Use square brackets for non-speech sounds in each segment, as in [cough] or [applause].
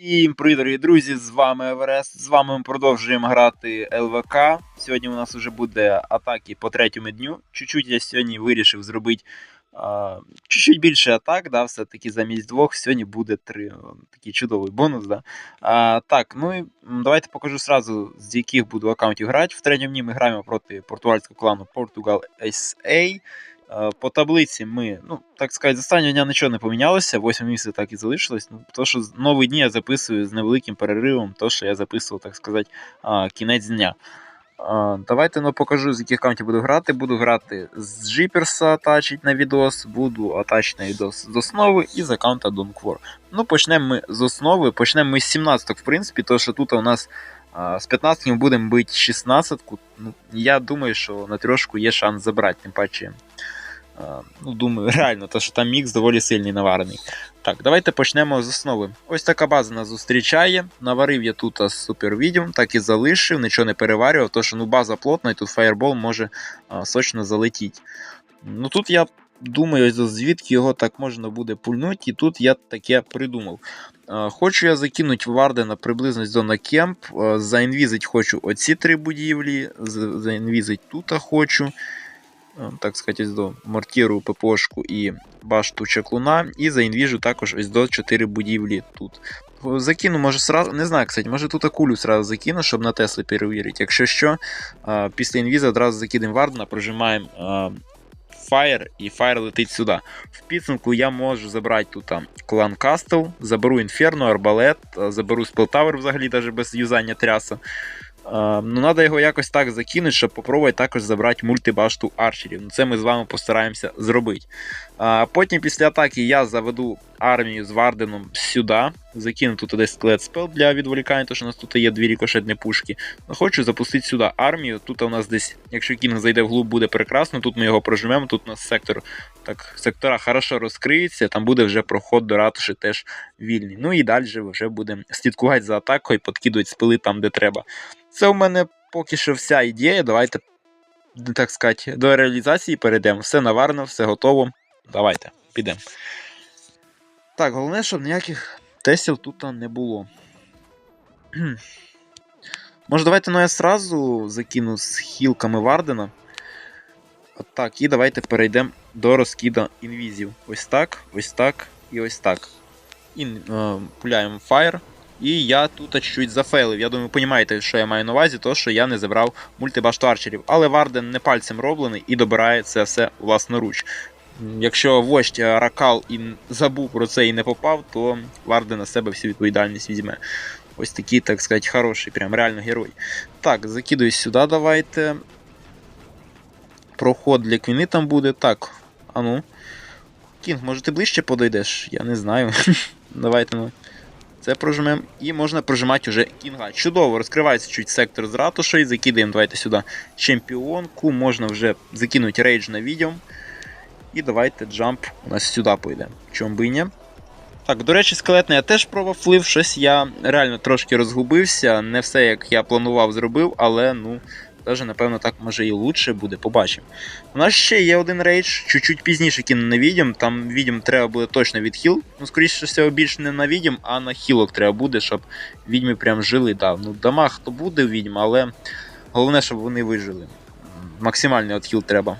Всім привіт, дорогі друзі! З вами Еверест. З вами ми продовжуємо грати ЛВК. Сьогодні у нас вже буде атаки по третьому дню. Чуть-чуть я сьогодні вирішив зробити а, чуть-чуть більше атак, да, все-таки замість двох. Сьогодні буде три. Такий чудовий бонус. Да. А, так, ну і давайте покажу сразу, з яких буду аккаунтів грати. В третьому дні ми граємо проти португальського клану Portugal SA. Е, По таблиці ми, ну, так сказати, з останнього дня нічого не помінялося, 8 місце так і залишилось. Ну, то, що новий дні я записую з невеликим переривом, то, що я записував, так сказати, кінець дня. Давайте ну, покажу, з яких аккаунтів буду грати. Буду грати з Джіперса атачить на відос, буду атачити на відос з основи і з аккаунта Donkвор. Ну, почнемо ми з основи, почнемо ми з 17 в принципі, то що тут у нас з 15 ми будемо бити 16 Ну, я думаю, що на трьошку є шанс забрати, тим паче. Ну, думаю, [laughs] реально, то що там мікс доволі сильний наварений. Так, давайте почнемо з основи. Ось така база нас зустрічає. Наварив я тут з супервідео, так і залишив, нічого не переварював, тому що ну, база плотна, і тут фаєрбол може а, сочно залетіти. Ну тут я думаю, звідки його так можна буде пульнути, і тут я таке придумав. А, Хочу я закинути Вардена приблизно зона кемп. Заінвізить хочу оці три будівлі, заінвізить тут хочу так сказати, до мортіру, ППОшку і башту чаклуна, і заінвіжу також ось до 4 будівлі тут. Закину, може, сразу, не знаю, кстати, може тут акулю сразу закину, щоб на Тесли перевірити. Якщо що, е, після інвіза одразу закидемо Вардена, прожимаємо Fire, і Fire летить сюди. В підсумку я можу забрати тут клан Кастл, заберу Інферно, Арбалет, е, заберу Спелтавер взагалі навіть без юзання тряса. Е, ну, треба його якось так закинути, щоб попробувати також забрати мультибашту арчерів. Ну, це ми з вами постараємося зробити. Потім після атаки я заведу армію з Варденом сюди. Закину тут десь склет спел для відволікання, тому що у нас тут є дві рікошетні пушки. Ну, Хочу запустити сюди армію. Тут у нас десь, якщо кінг зайде в глуб, буде прекрасно. Тут ми його прожмемо. Тут у нас сектор так, сектора хорошо розкриється, там буде вже проход до ратуші теж вільний. Ну і далі вже будемо слідкувати за атакою, подкидувати спили там, де треба. Це у мене поки що вся ідея. Давайте, так сказати, до реалізації перейдемо. Все наварено, все готово. Давайте, підемо. Так, головне, щоб ніяких тестів тут не було. [clears throat] Може, давайте ну я сразу закину з хілками Вардена. От Так, і давайте перейдемо до розкида інвізів. Ось так, ось так і ось так. І е, пуляємо Fire. І я тут чуть-чуть зафейлив. Я думаю, розумієте, що я маю на увазі, то що я не забрав мультибашту арчерів. Але Варден не пальцем роблений і добирає це все власноруч. Якщо вождь е, Ракал і забув про це і не попав, то Варден на себе всю відповідальність візьме. Ось такий, так сказати, хороший, прям реально герой. Так, закидуюсь сюди, давайте. Проход для квіни там буде. Так, а ну. Кінг, може ти ближче подойдеш? Я не знаю. [laughs] Давайте ну. Це прожмемо. І можна прожимати вже кінга. Чудово, розкривається чуть сектор з ратушею. Закидаємо давайте сюди чемпіонку. Можна вже закинути рейдж на відьом. І давайте джамп у нас сюди пойде. Чом би ні. Так, до речі, скелетний я теж пробував флив. Щось я реально трошки розгубився. Не все як я планував, зробив, але ну. Даже, напевно, так може і лучше буде, побачимо. У нас ще є один рейдж, чуть-чуть пізніше кину на відьом. Там відьом треба буде точно від хіл. Ну, скоріше всього, більше не на відьом, а на хілок треба буде, щоб відьми прям жили. Да. Ну, дамаг то буде відьм, але головне, щоб вони вижили. Максимальний от хіл треба.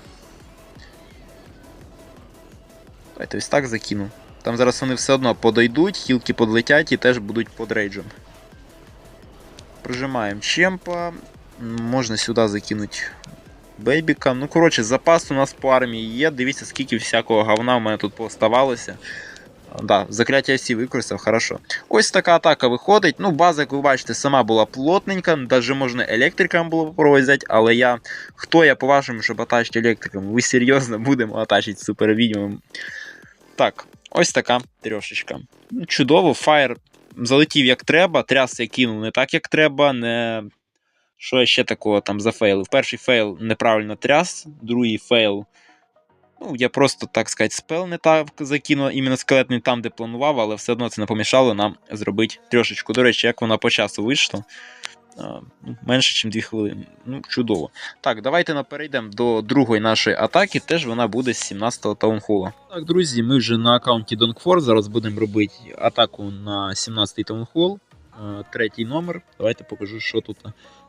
Давайте ось так закину. Там зараз вони все одно подойдуть, хілки подлетять і теж будуть под рейджем. Прожимаємо чемпа. Можна сюди закинути бейбіка. Ну, коротше, запас у нас по армії є. Дивіться, скільки всякого говна в мене тут поставалося. Да, закляття всі використав, хорошо. Ось така атака виходить. Ну, база, як ви бачите, сама була плотненька, навіть можна електрикам було попробувати взяти, але я. Хто я по-вашому, щоб атачити електрикам? Ви серйозно будемо атачити супервідьмом. Так, ось така трьошечка. Ну, Чудово, фаєр залетів як треба, тряс я кинув не так, як треба, не. Що я ще такого там зафейлив? Перший фейл неправильно тряс, другий фейл. Ну, я просто, так сказати, спел не так закинув, іменно скелетний там, де планував, але все одно це не помішало нам зробити трьошечку. До речі, як вона по часу вийшла. Ну, менше, ніж 2 хвилини. Ну, чудово. Так, давайте перейдемо до другої нашої атаки. Теж вона буде з 17-го таунхола. Так, друзі, ми вже на аккаунті Донкфор. Зараз будемо робити атаку на 17-й таунхол. Третій номер. Давайте покажу, що тут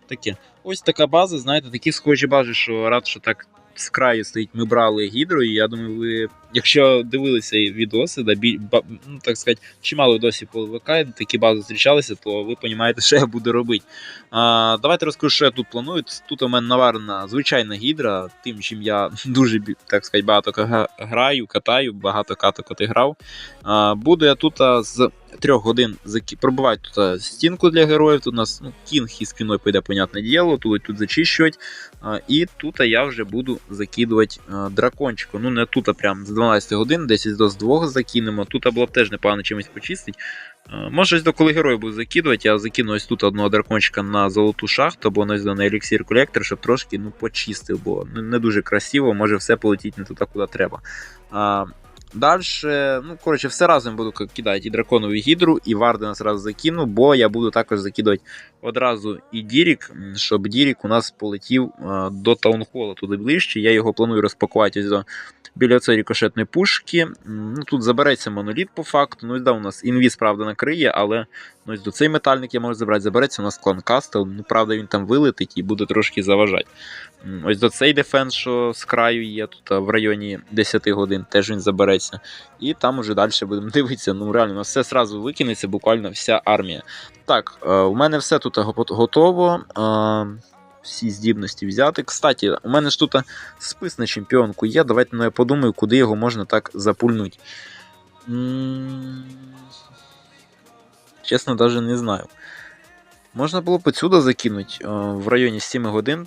таке. Ось така база, знаєте, такі схожі бази, що рад, що так з краю стоїть, ми брали гідро, і я думаю, ви, якщо дивилися відоси, да, бі, ба, ну, так сказати, чимало відосів по ЛВК, такі бази зустрічалися, то ви розумієте, [laughs] що я буду робити. А, Давайте розкажу, що я тут планую. Тут у мене наварена звичайна гідра, тим, чим я [laughs] дуже так сказати, багато граю, катаю, багато каток отиграв. Буду я тут з трьох годин закі... пробивати тут стінку для героїв. Тут у нас ну, кінг із спиною пойде, понятне діло, тут тут зачищувати. А, І тут я вже буду закидувати дракончику. Ну, не тут, а прям з 12 годин, десь з 2 закинемо. Тут було б теж непогано чимось почистити. Може, до коли герой буду закидувати, я закину ось тут одного дракончика на золоту шахту, або на еліксір колектор, щоб трошки ну, почистив, бо не дуже красиво, може все полетіть не туди, куди треба. Далі, ну, коротше, все разом буду кидати і драконову гідру, і Вардена зразу закину, бо я буду також закидувати одразу і Дірік, щоб Дірік у нас полетів а, до таунхола туди ближче. Я його планую розпакувати до біля цієї рикошетної пушки. Ну, Тут забереться моноліт по факту. Ну, да, у нас інвіз, правда, накриє, але ну, до цей метальник я можу забрати. Забереться у нас клан Кастел. Ну, правда, він там вилетить і буде трошки заважати. Ось до цей дефенс, що з краю є тут в районі 10 годин, теж він забереться. І там уже далі будемо [laughs] дивитися. Ну, реально, у нас все зразу викинеться, буквально вся армія. Так, е, у мене все тут готово. Е, всі здібності взяти. Кстати, у мене ж тут спис на чемпіонку є. Давайте ну, я подумаю, куди його можна так запульнути. Чесно, навіть не знаю. Можна було б отсюда закинути в районі 7 годин.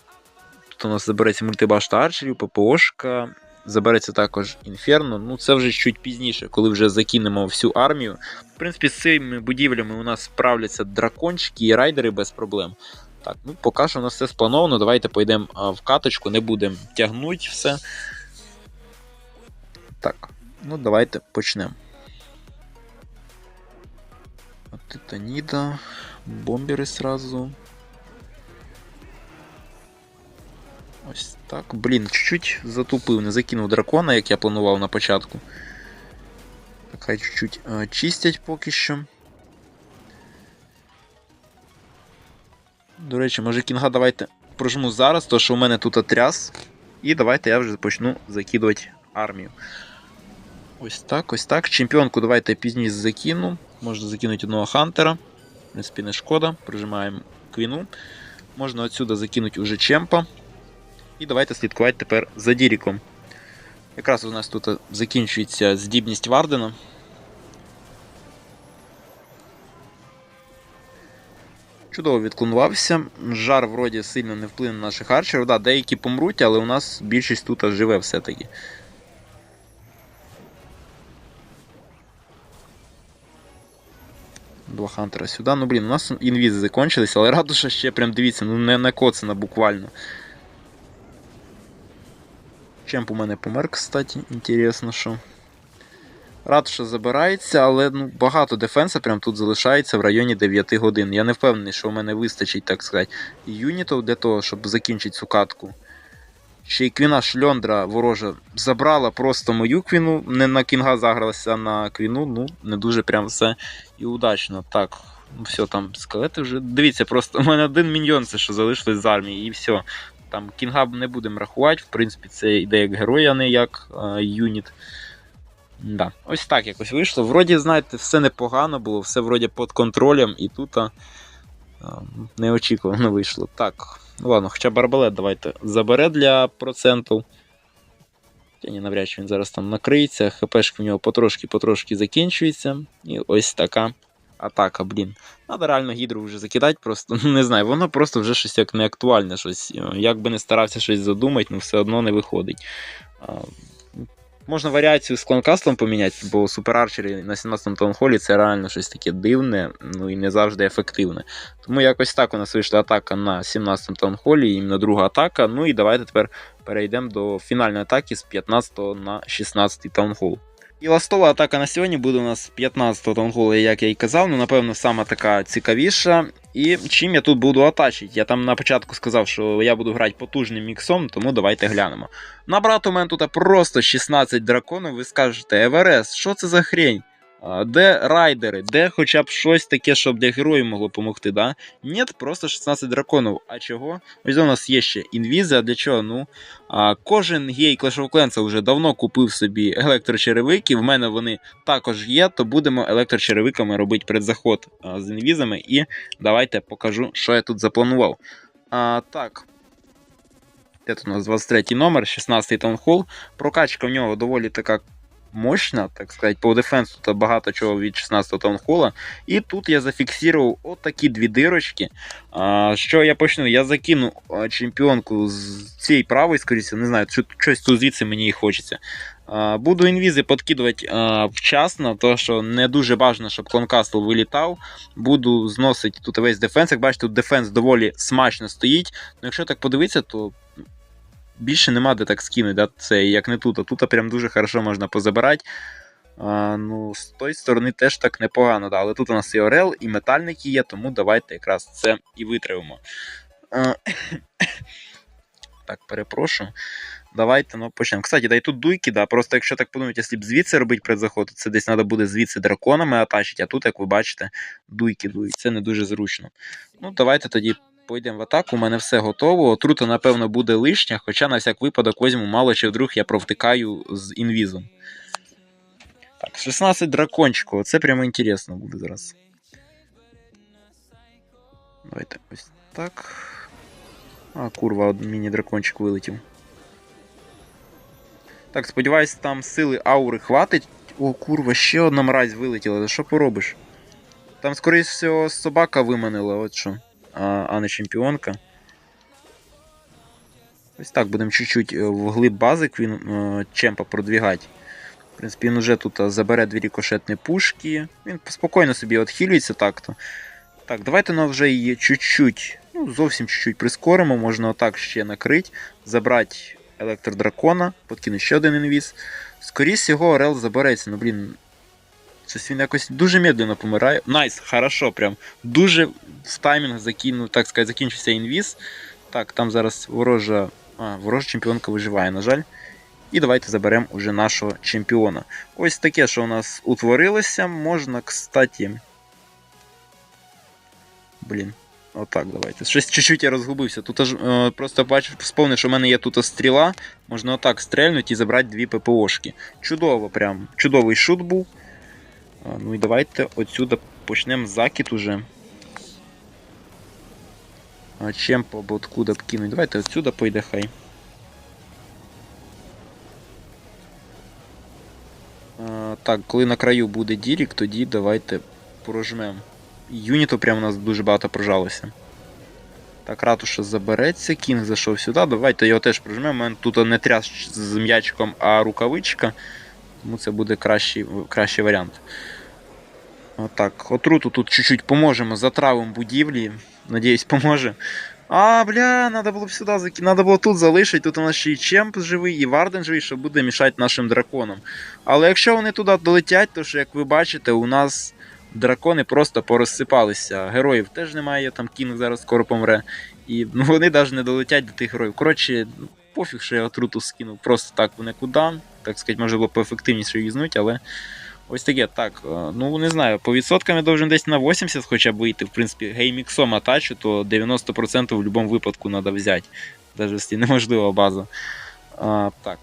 Тут у нас забереться мультибашта арчерів, ППОшка. Забереться також інферно. Ну, це вже чуть пізніше, коли вже закинемо всю армію. В принципі, з цими будівлями у нас справляться дракончики і райдери без проблем. Так, ну поки що у нас все сплановано. Давайте пойдемо в каточку, не будемо тягнути все. Так, ну давайте почнемо. Титаніда, бомбери сразу. Ось так. Блін, чуть-чуть затупив, не закинув дракона, як я планував на початку. Так, хай чуть-чуть чистять поки що. До речі, може кінга давайте прожму зараз, то що у мене тут отряс. І давайте я вже почну закидувати армію. Ось так, ось так. Чемпіонку давайте пізніше закину. Можна закинути одного хантера. В принципі, не шкода. Прижимаємо квіну. Можна отсюди закинути уже чемпа. І давайте слідкувати тепер за Діріком. Якраз у нас тут закінчується здібність Вардена. Чудово відклонувався. Жар вроді сильно не вплине на наших арчерів. Да, Деякі помруть, але у нас більшість тут живе все-таки. Два хантера сюди. Ну, блін, у нас інвізи закончились, але радуша ще прям дивіться, ну не накоцана буквально. Чемп у мене помер, кстати, інтересно, що. Ратуша забирається, але ну, багато дефенса прям тут залишається в районі 9 годин. Я не впевнений, що в мене вистачить, так сказати, юнітів для того, щоб закінчити цю катку. Ще й квіна шльондра ворожа забрала просто мою квіну, не на кінга загралася, а на квіну. Ну, не дуже прям все і удачно. Так, ну все, там скелети вже. Дивіться, просто у мене один міньйон, це що залишилось з армії, і все. Там кінга не будемо рахувати, в принципі, це йде як герой, а не як а, юніт. Да. Ось так якось вийшло. Вроді, знаєте, все непогано було, все вроді під контролем, і тут а, неочікувано вийшло. Так, ну ладно, хоча б арбалет давайте забере для проценту. Я не навряд чи він зараз там накриється, ХПшки в нього потрошки-потрошки закінчується. І ось така атака, блін. Надо реально гідру вже закидати, просто не знаю, воно просто вже щось як не актуальне. щось. Як би не старався щось задумати, ну все одно не виходить. Можна варіацію з клонкастом поміняти, бо суперарчері на 17-му таунхолі це реально щось таке дивне, ну і не завжди ефективне. Тому якось так у нас вийшла атака на 17-му таунхолі, іменно друга атака. Ну і давайте тепер перейдемо до фінальної атаки з 15 на 16 таунхол. І ластова атака на сьогодні буде у нас 15-го тангола, як я і казав, ну напевно, сама така цікавіша. І чим я тут буду атачити? Я там на початку сказав, що я буду грати потужним міксом, тому давайте глянемо. Набрати у мене тут просто 16 драконів, ви скажете, Еверест, що це за хрень? Де райдери, де хоча б щось таке, щоб для героїв могло допомогти, да? Ні, просто 16 драконів. А чого? Ось у нас є ще інвізи, а для чого? Ну, а, кожен гей Clash of Clans вже давно купив собі електрочеревики. В мене вони також є, то будемо електрочеревиками робити предзаход з інвізами. І давайте покажу, що я тут запланував. А, Так. Тут у нас 23 номер, 16 таунхол. Прокачка в нього доволі така мощна, так сказати, по дефенсу тут багато чого від 16-го таунхола. І тут я зафіксував отакі дві дирочки. Що я почну? Я закину чемпіонку з цієї правої, скоріше, не знаю, що- щось тут звідси мені і хочеться. Буду інвізи підкидувати а, вчасно, тому що не дуже бажано, щоб клонкастл вилітав. Буду зносити тут весь дефенс. Як бачите, тут дефенс доволі смачно стоїть. Ну, якщо так подивитися, то більше нема де так скинути, да? це як не тут, а тут прям дуже хорошо можна позабирати. А, ну, з тої сторони теж так непогано, да. але тут у нас і Орел, і метальники є, тому давайте якраз це і витримаємо. А, [coughs] так, перепрошую. Давайте ну, почнемо. Кстати, да і тут дуйки, да, просто якщо так подумати, якщо б звідси робити предзаход, то це десь треба буде звідси драконами атачити, а тут, як ви бачите, дуйки дують. Це не дуже зручно. Ну, давайте тоді Пойдемо в атаку, у мене все готово. Отрута, напевно, буде лишня, хоча на всяк випадок візьму, мало чи вдруг я провтикаю з інвізом. Так, 16 дракончиків, це прямо інтересно буде зараз. Давайте ось так. А, курва, міні-дракончик вилетів. Так, сподіваюсь, там сили аури хватить. О, курва, ще одна мразь вилетіла. Що поробиш? Там, скоріше всього, собака виманила, от що а, а не чемпіонка. Ось так будемо чуть-чуть е, вглиб бази Квін е, Чемпа продвігати. В принципі, він вже тут е, забере дві рікошетні пушки. Він спокійно собі відхилюється так-то. Так, давайте ну, вже її чуть-чуть, ну, зовсім чуть-чуть прискоримо, можна отак ще накрити, забрати електродракона, подкинути ще один інвіз. Скоріше його Орел забереться, ну блін, Щось він якось дуже медленно помирає. Найс, хорошо, прям. Дуже в таймінг закинув, так сказати, закінчився інвіз. Так, там зараз ворожа. А, ворожа чемпіонка виживає, на жаль. І давайте заберемо уже нашого чемпіона. Ось таке, що у нас утворилося. Можна, кстати. Блін. Отак, давайте. Щось чуть-чуть я розгубився. Тут аж, е, просто бачу, вспомнив, що в мене є тут стріла. Можна отак стрельнути і забрати дві ППОшки. Чудово, прям. Чудовий шут був. Ну і давайте отсюда почнемо закид уже. А чим або откуда б кинуть? Давайте отсюда пойде хай. А, так, коли на краю буде дірік, тоді давайте прожмемо. Юніту прямо у нас дуже багато прожалося. Так, ратуша забереться, кінг зайшов сюди. Давайте його теж прожмемо. У мене тут не тряс з м'ячиком, а рукавичка. Тому це буде кращий, кращий варіант. Отак, отруту тут чуть-чуть поможемо, затравимо будівлі. Надіюсь, поможе. А, бля, надо було б сюди закинути. Надо було тут залишити. Тут у нас ще і Чемп живий, і Варден живий, що буде мішати нашим драконам. Але якщо вони туди долетять, то що, як ви бачите, у нас дракони просто порозсипалися. Героїв теж немає, там Кінг зараз скоро помре. І ну, вони навіть не долетять до тих героїв. Коротше, пофіг, що я отруту скинув просто так в никуди. Так сказати, може було поефективніше юзнути, але. Ось таке, так. е, Ну не знаю, по відсоткам я должен десь на 80 хоча б вийти. В принципі, гейміксом атачу, то 90% в будь-якому випадку треба взяти. Навіть якщо неможлива база. А, Так.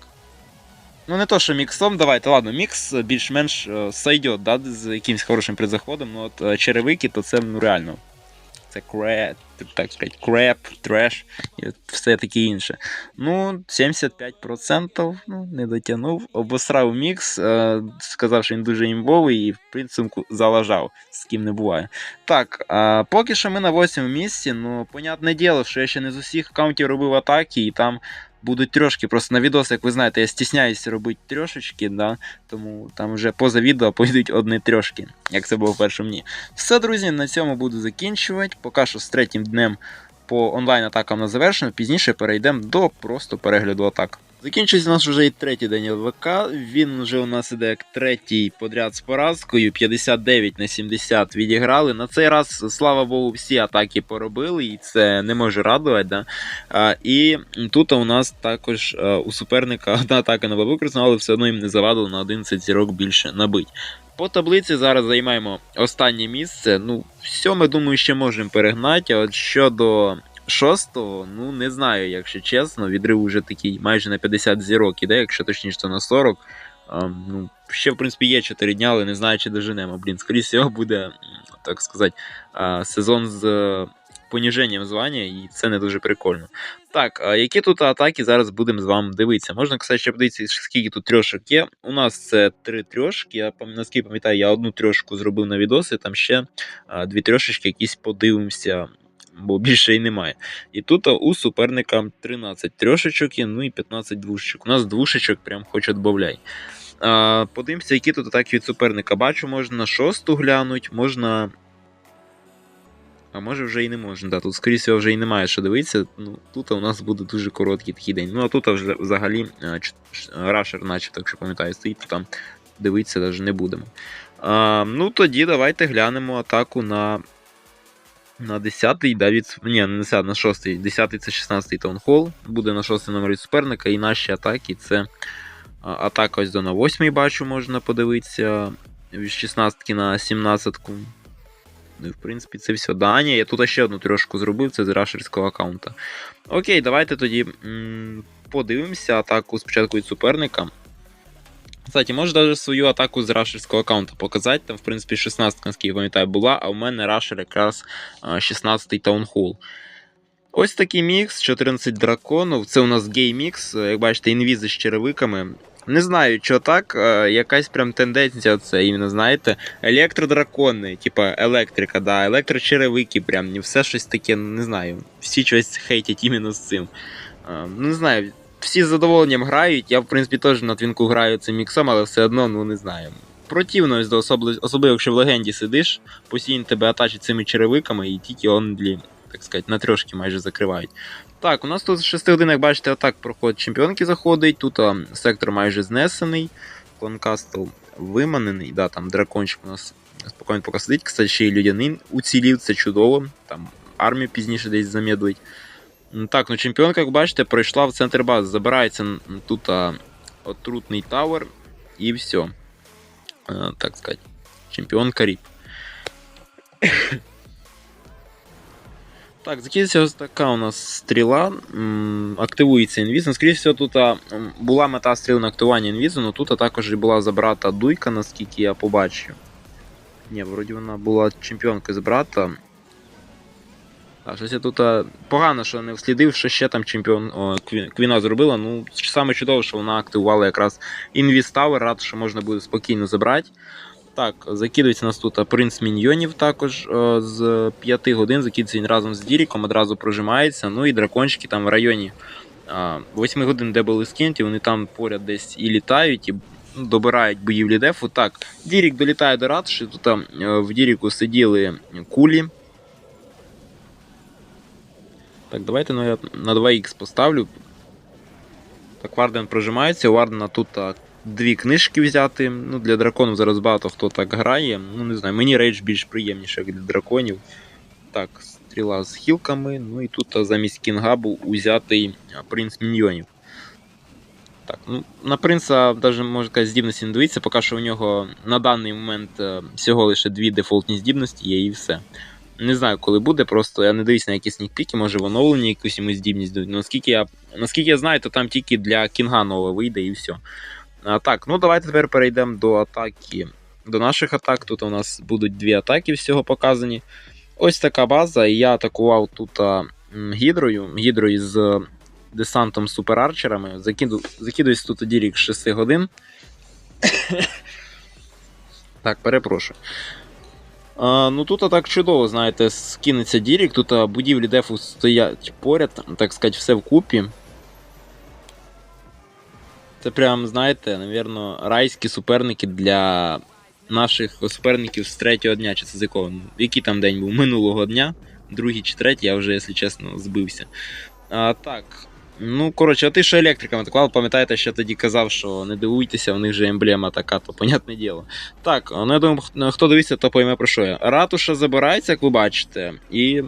Ну, не то, що міксом, давайте, ладно, мікс більш-менш е, сойдет, да, з якимось хорошим предзаходом, ну от е, черевики, то це ну, реально. Це креп, так сказати, креп, треш і все таке інше. Ну, 75% ну, не дотягнув. Обосрав мікс, е, сказав, що він дуже імбовий і в принципі залажав, з ким не буває. Так, поки що ми на 8 місці, ну, понятне діло, що я ще не з усіх аккаунтів робив атаки, і там будуть трошки. Просто на відос, як ви знаєте, я стісняюся робити трьошечки, да, тому там вже поза відео [laughs] пойдуть одні трьошки, як це було в першому дні. Все, друзі, на цьому буду закінчувати. Поки що з третім днем по онлайн-атакам на завершено, пізніше перейдемо до просто перегляду атак. Закінчується у нас вже і третій день ЛВК. Він вже у нас іде як третій подряд з поразкою. 59 на 70 відіграли. На цей раз, слава Богу, всі атаки поробили, і це не може радувати. Да? А, і тут у нас також а, у суперника одна атака не була використана, але все одно їм не завадило на 11 зірок більше набить. По таблиці зараз займаємо останнє місце. Ну, все, ми думаю, ще можемо перегнати. От щодо шостого, ну не знаю, якщо чесно. Відрив уже такий майже на 50 зірок іде, якщо точніше, то на 40. А, ну, ще, в принципі, є 4 дня, але не знаю, чи доженемо. Блін, скоріше всього, буде, так сказати, а, сезон з е, поніженням звання, і це не дуже прикольно. Так, які тут атаки зараз будемо з вами дивитися? Можна, кстати, ще подивитися, скільки тут трьошок є. У нас це три трьошки. Я наскільки пам'ятаю, я одну трьошку зробив на відоси, там ще а, дві трьошечки якісь подивимося, бо більше і немає. І тут у суперника 13 трьошечок є, ну і 15 двушечок. У нас двушечок прям хоч отбавляй. Подивимося, які тут атаки від суперника. Бачу, можна на шосту глянуть, можна. А може вже і не можна. Да, тут, скоріше вже і немає що дивитися. Ну, тут у нас буде дуже короткий такий день. Ну, а тут вже взагалі рашер, наче, так що пам'ятаю, стоїть, то там дивитися навіть не будемо. А, ну, тоді давайте глянемо атаку на. На 10-й, да. Ні, не 10, на 6-й. 10-й це 16-й таунхол. Буде на 6-й номер від суперника. І наші атаки це атака ось до на 8-й бачу, можна подивитися. Від 16-ки на 17-ку. Ну, і в принципі, це все. Да, я тут ще одну трошку зробив, це з рашерського аккаунта. Окей, давайте тоді м, подивимося атаку спочатку від суперника. Кстати, можу навіть свою атаку з рашерського аккаунта показати. Там, в принципі, 16 наскільки пам'ятаю, була, а у мене рашер якраз 16-й таунхол. Ось такий мікс, 14 драконів. Це у нас гей-мікс, як бачите, інвізи з черевиками. Не знаю, що так, е, якась прям тенденція, це іменно, знаєте, електродракони, типа електрика, да, електрочеревики, прям все щось таке, не знаю. Всі щось хейтять іменно з цим. Е, Ну, не знаю, всі з задоволенням грають. Я, в принципі, теж на твінку граю цим міксом, але все одно, ну не знаю. Противно, особливо, якщо в легенді сидиш, постійно тебе атачать цими черевиками і тільки онлі, так сказати, на трьошки майже закривають. Так, у нас тут з 6 годин, як бачите, атак проходить чемпіонки заходить. Тут а, сектор майже знесений. Кланкастл виманений. Да, там дракончик у нас спокійно поки сидить. Кстати, ще й людянин уцілів, це чудово. Там армію пізніше десь замедлить. М, Так, ну чемпіонка, як бачите, пройшла в центр бази. Забирається м, тут а, отрутний тавер і все. Е, так сказати. Чемпіонка ріп. Так, закінчиться ось така у нас стріла. М, Активується інвіз. Ну, скоріше всього, тут а, м, була мета стріли на активування інвізу, але тут а також і була забрата дуйка, наскільки я побачив. Ні, вроді вона була чемпіонка з брата. А щось я тут а, погано, що не вслідив, що ще там чемпіон о, Квіна зробила. Ну, саме чудово, що вона активувала якраз інвіз Тавер, рад, що можна буде спокійно забрати. Так, закидується нас тут принц міньйонів також е, з 5 годин. Закидується він разом з Діріком, одразу прожимається. Ну і дракончики там в районі 8 годин, де були скинуті, вони там поряд десь і літають, і ну, добирають будівлі дефу. Так, Дірік долітає до ратуші, тут е, в Діріку сиділи кулі. Так, давайте ну, я на 2х поставлю. Так, Варден прожимається, у Вардена тут а, дві книжки взяти. Ну, для драконів зараз багато хто так грає. Ну, не знаю, мені рейдж більш приємніше як для драконів. Так, стріла з хілками. Ну і тут замість кінга був узятий принц міньйонів. Так, ну, на принца навіть можна здібності не дивиться, поки що у нього на даний момент е, всього лише дві дефолтні здібності є і все. Не знаю, коли буде, просто я не дивлюсь на якісь снікпіки, може в оновленні якусь йому здібність дають. Ну, наскільки я, наскільки я знаю, то там тільки для кінга нова вийде і все. А, так, ну давайте тепер перейдемо до атаки. До наших атак. Тут у нас будуть дві атаки всього показані. Ось така база. і Я атакував тут а, гідрою. Гідрою з десантом суперарчерами. Закиду, закидуюсь тут у дірік 6 годин. [coughs] так, перепрошую. Ну тут так чудово, знаєте, скинеться Дірік, тут будівлі дефу стоять поряд, так сказати, все вкупі. Це прям, знаєте, навірно, райські суперники для наших суперників з третього дня, чи це з якого? Який там день був? Минулого дня, другий чи третій, я вже, якщо чесно, збився. А, так, Ну, коротше, а ти що електриком атакував, пам'ятаєте, що тоді казав, що не дивуйтеся, у них же емблема така, то понятне діло. Так, ну я думаю, хто дивиться, то пойме про що я. Ратуша забирається, як ви бачите, і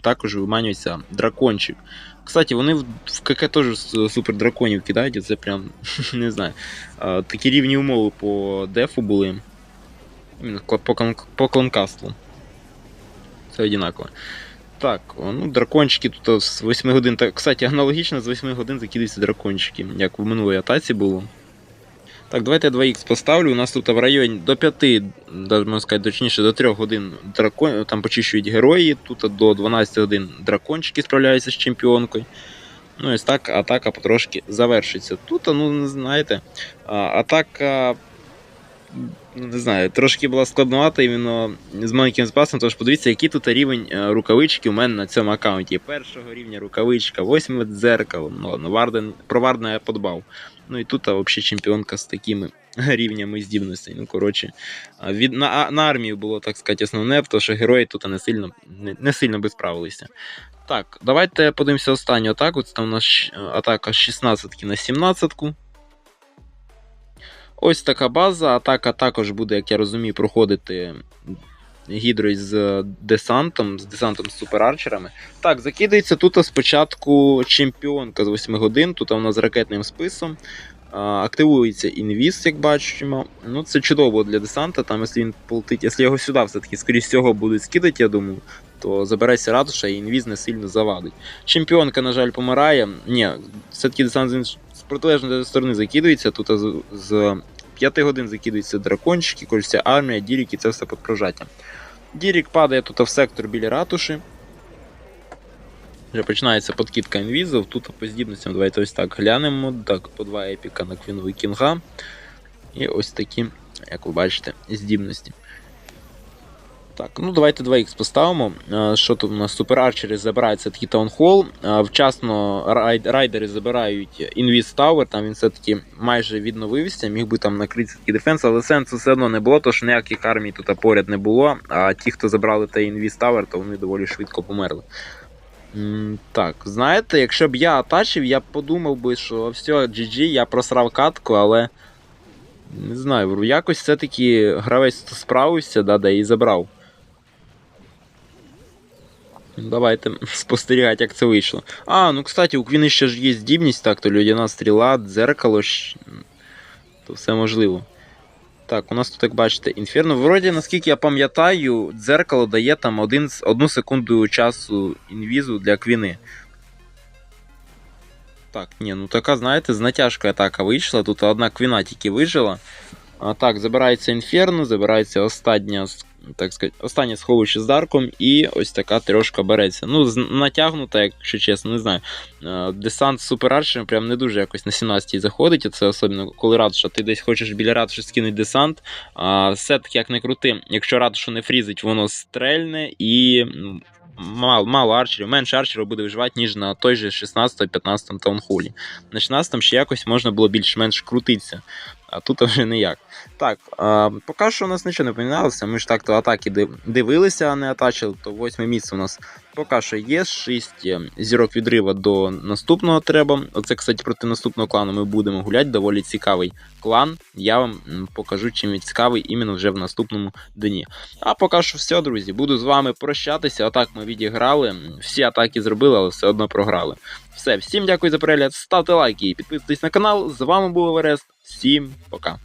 також виманюється дракончик. Кстати, вони в, КК теж супер драконів кидають, це прям [laughs] не знаю. Такі рівні умови по дефу були. По, кон- по конкастлу. Так, ну дракончики тут з 8 годин. Так, кстати, аналогічно з 8 годин закидаються дракончики, як в минулій атаці було. Так, давайте я 2х поставлю. У нас тут в районі до 5, даже можна сказати, точніше, до 3 годин дракон, там почищують герої, тут до 12 годин дракончики справляються з чемпіонкою. Ну і так атака потрошки завершиться. Тут, ну, знаєте, атака. Ну, Не знаю, трошки була складновата іменно з маленьким запасом, тож подивіться, який тут рівень е, рукавички у мене на цьому аккаунті. Першого рівня рукавичка, 8 дзеркало. Ну ладно, Варден, про Вардена я подбав. Ну і тут а, взагалі чемпіонка з такими [laughs] рівнями здібностей. Ну, коротше, від, на, на армію було, так сказати, основне, тому що герої тут не сильно, не, не сильно би справилися. Так, давайте подивимося останню атаку. Це там у нас атака з 16 на 17. Ось така база. Атака також буде, як я розумію, проходити гідрою з десантом, з десантом з суперарчерами. Так, закидається тут спочатку чемпіонка з 8 годин. Тут вона з ракетним списом. Активується інвіз, як бачимо. Ну, це чудово для десанта. Там, якщо він полетить, якщо його сюди все-таки, скоріш всього, будуть скидати, я думаю, то забереться ратуша і інвіз не сильно завадить. Чемпіонка, на жаль, помирає. Ні, все-таки десант протилежної сторони закидується. Тут з, з 5 годин закидуються дракончики, кольця армія, дірік і це все під прожаттям. Дірік падає тут в сектор біля ратуші. Вже починається подкидка інвізів. Тут по здібностям давайте ось так глянемо. Так, по два епіка на квіну і кінга. І ось такі, як ви бачите, здібності. Так, ну давайте 2х поставимо. Е, Що тут у нас? Суперарчери забирають все-таки таунхол. Е, Вчасно рай- райдери забирають інвіз Tower, там він все-таки майже відновився, міг би там накрити все-таки дефенс, але сенсу все одно не було, тож ніяких армій тут поряд не було. А ті, хто забрали той інвіз Tower, то вони доволі швидко померли. Так, знаєте, якщо б я атачив, я б подумав би, що все, GG, я просрав катку, але. Не знаю, якось все-таки гравець справився, да, да, і забрав. Давайте [laughs] спостерігати, як це вийшло. А, ну кстати, у Квіни ще ж є здібність, так, то людяна стріла, дзеркало. То все можливо. Так, у нас тут, як бачите, інферно. Вроді, наскільки я пам'ятаю, дзеркало дає там один, одну секунду часу інвізу для квіни. Так, ні, ну така, знаєте, з натяжкою атака вийшла. Тут одна квіна тільки вижила. А, так, забирається інферно, забирається остання, так сказати, останнє сховище з Дарком, і ось така трьошка береться. Ну, натягнута, якщо чесно, не знаю. Е, Десант з суперарчем прям не дуже якось на 17-й заходить. Це особливо, коли ратуша, ти десь хочеш біля ратуші скинути десант. А все-таки як не крути, якщо ратушу не фрізить, воно стрельне і. Мало, мало арчерів, менше арчерів буде виживати, ніж на той же 16-15 таунхолі. На 16 ще якось можна було більш-менш крутитися, а тут [laughs] вже ніяк. Так, а, поки що у нас нічого не помінялося. Ми ж так-то атаки див- дивилися, а не атачили, то восьме місце у нас поки що є. 6 зірок відрива до наступного треба. Оце, кстати, проти наступного клану ми будемо гуляти. Доволі цікавий клан. Я вам покажу, чим він цікавий іменно вже в наступному дні. А поки що все, друзі. Буду з вами прощатися. Атак ми відіграли. Всі атаки зробили, але все одно програли. Все, всім дякую за перегляд. Ставте лайки і підписуйтесь на канал. З вами був Еверест. Всім пока.